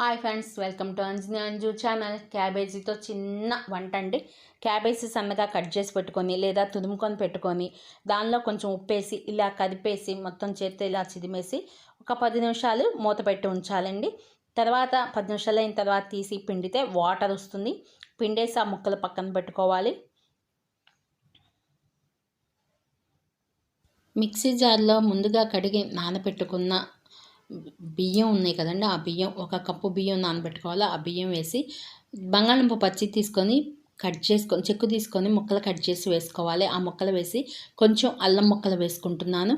Hi friends welcome to Anjani Anju channel. క్యాబేజీతో చిన్న వంట అండి. క్యాబేజీ సన్నగా కట్ చేసి పెట్టుకొని లేదా తుదుముకొని పెట్టుకొని దానిలో కొంచెం ఉప్పేసి ఇలా కదిపేసి మొత్తం చేతితో ఇలా చిదిమేసి ఒక పది నిమిషాలు మూత పెట్టి ఉంచాలండి. తర్వాత పది నిమిషాలు అయిన తర్వాత తీసి పిండితే వాటర్ వస్తుంది. పిండేసి ఆ ముక్కలు పక్కన పెట్టుకోవాలి. మిక్సీ జార్లో ముందుగా కడిగి నానబెట్టుకున్న బియ్యం ఉన్నాయి కదండి ఆ బియ్యం ఒక కప్పు బియ్యం నానబెట్టుకోవాలి. ఆ బియ్యం వేసి బంగాళంపు పచ్చి తీసుకొని కట్ చేసుకొని చెక్కు తీసుకొని ముక్కలు కట్ చేసి వేసుకోవాలి. ఆ ముక్కలు వేసి కొంచెం అల్లం ముక్కలు వేసుకుంటున్నాను.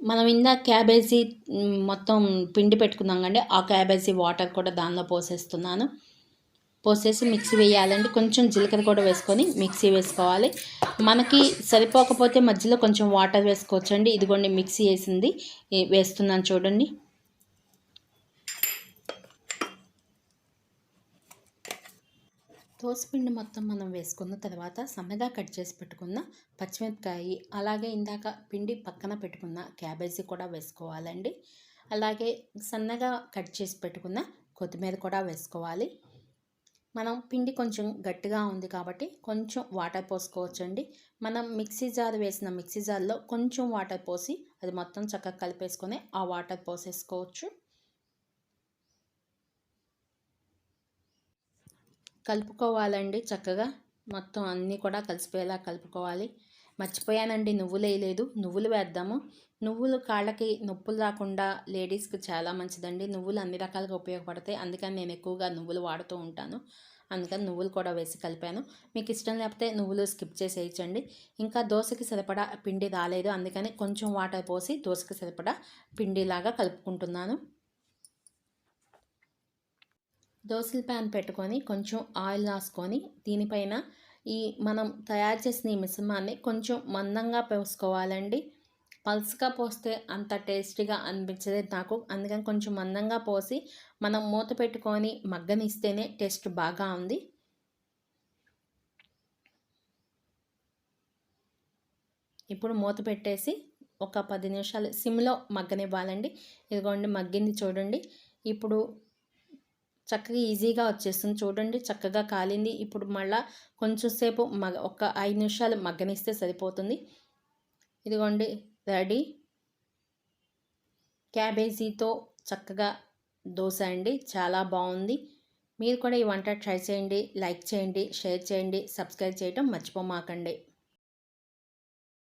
మనం ఇందా క్యాబేజీ మొత్తం పిండి పెట్టుకున్నాం కండి ఆ క్యాబేజీ వాటర్ కూడా దానిలో పోసేస్తున్నాను. పోసేసి మిక్సీ వేయాలండి. కొంచెం జీలకర్ర కూడా వేసుకొని మిక్సీ వేసుకోవాలి. మనకి సరిపోకపోతే మధ్యలో కొంచెం వాటర్ వేసుకోవచ్చండి. ఇదిగోండి మిక్సీ వేసింది. వేస్తున్నాను చూడండి. దోసపిండి మొత్తం మనం వేసుకున్న తర్వాత సన్నగా కట్ చేసి పెట్టుకున్న పచ్చిమిరపకాయ అలాగే ఇందాక పిండి పక్కన పెట్టుకున్న క్యాబేజీ కూడా వేసుకోవాలండి. అలాగే సన్నగా కట్ చేసి పెట్టుకున్న కొత్తిమీర కూడా వేసుకోవాలి. మనం పిండి కొంచెం గట్టిగా ఉంది కాబట్టి కొంచెం వాటర్ పోసుకోవచ్చండి. మనం మిక్సీ జార్ వేసిన మిక్సీ జార్లో కొంచెం వాటర్ పోసి అది మొత్తం చక్కగా కలిపేసుకొని ఆ వాటర్ పోసేసుకోవచ్చు. కలుపుకోవాలండి చక్కగా. మొత్తం అన్నీ కూడా కలిసిపోయేలా కలుపుకోవాలి. మర్చిపోయానండి. నువ్వులు వేయలేదు నువ్వులు వేద్దాము. నువ్వులు కాళ్ళకి నొప్పులు రాకుండా లేడీస్కి చాలా మంచిదండి. నువ్వులు అన్ని రకాలుగా ఉపయోగపడతాయి. అందుకని నేను ఎక్కువగా నువ్వులు వాడుతూ ఉంటాను. అందుకని నువ్వులు కూడా వేసి కలిపాను. మీకు ఇష్టం లేకపోతే నువ్వులు స్కిప్ చేసేయచ్చండి. ఇంకా దోశకి సరిపడా పిండి రాలేదు. అందుకని కొంచెం వాటర్ పోసి దోశకి సరిపడా పిండిలాగా కలుపుకుంటున్నాను. దోశల ప్యాన్ పెట్టుకొని కొంచెం ఆయిల్ రాసుకొని దీనిపైన ఈ మనం తయారు చేసిన ఈ మిశ్రమాన్ని కొంచెం మందంగా పోసుకోవాలండి. పల్స్గా పోస్తే అంత టేస్టీగా అనిపించలేదు నాకు. అందుకని కొంచెం మందంగా పోసి మనం మూత పెట్టుకొని మగ్గనిస్తేనే టేస్ట్ బాగా ఉంది. ఇప్పుడు మూత పెట్టేసి ఒక పది నిమిషాలు సిమ్లో మగ్గనివ్వాలండి. ఇదిగోండి మగ్గింది చూడండి. ఇప్పుడు చక్కగా ఈజీగా వచ్చేస్తుంది. చూడండి చక్కగా కాలింది. ఇప్పుడు మళ్ళీ కొంచెం సేపు మగ ఒక ఐదు నిమిషాలు మగ్గనిస్తే సరిపోతుంది. ఇదిగోండి రెడీ. క్యాబేజీతో చక్కగా దోశ అండి. చాలా బాగుంది. మీరు కూడా ఈ వంట ట్రై చేయండి లైక్ చేయండి షేర్ చేయండి సబ్స్క్రైబ్ చేయడం మర్చిపోమాకండి.